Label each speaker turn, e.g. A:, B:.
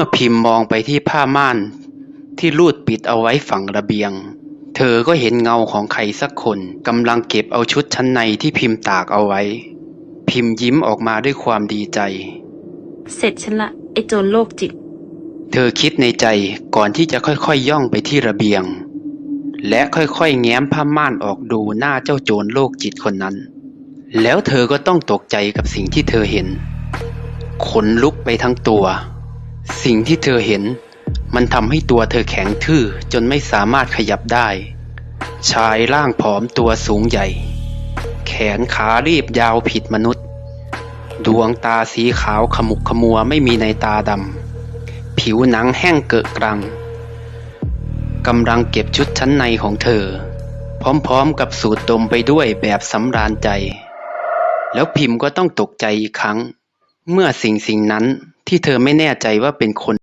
A: มื่อพิมพ์มองไปที่ผ้าม่านที่รูดปิดเอาไว้ฝั่งระเบียง เธอก็เห็นเงาของใครสักคนกำลังเก็บเอาชุดชั้นในที่พิมพ์ตากเอาไว้ พิมพ์ยิ้มออกมาด้วยความดีใจ
B: เสร็จฉันละไอ้โจรโรคจิต
A: เธอคิดในใจก่อนที่จะค่อยๆย่องไปที่ระเบียง และค่อยๆแง้มผ้าม่านออกดูหน้าเจ้าโจรโรคจิตคนนั้น แล้วเธอก็ต้องตกใจกับสิ่งที่เธอเห็นขนลุกไปทั้งตัว สิ่งที่เธอเห็น มันทำให้ตัวเธอแข็งทื่อจนไม่สามารถขยับได้ ชายร่างผอมตัวสูงใหญ่ แขนขารีบยาวผิดมนุษย์ ดวงตาสีขาวขมุกขมัวไม่มีในตาดำ ผิวหนังแห้งเกอะกรังกำลังเก็บชุดชั้นในของเธอ พร้อมๆกับสูดดมไปด้วยแบบสำราญใจ แล้วพิมพ์ก็ต้องตกใจอีกครั้ง เมื่อสิ่งสิ่งนั้น ที่เธอไม่แน่ใจว่าเป็นคน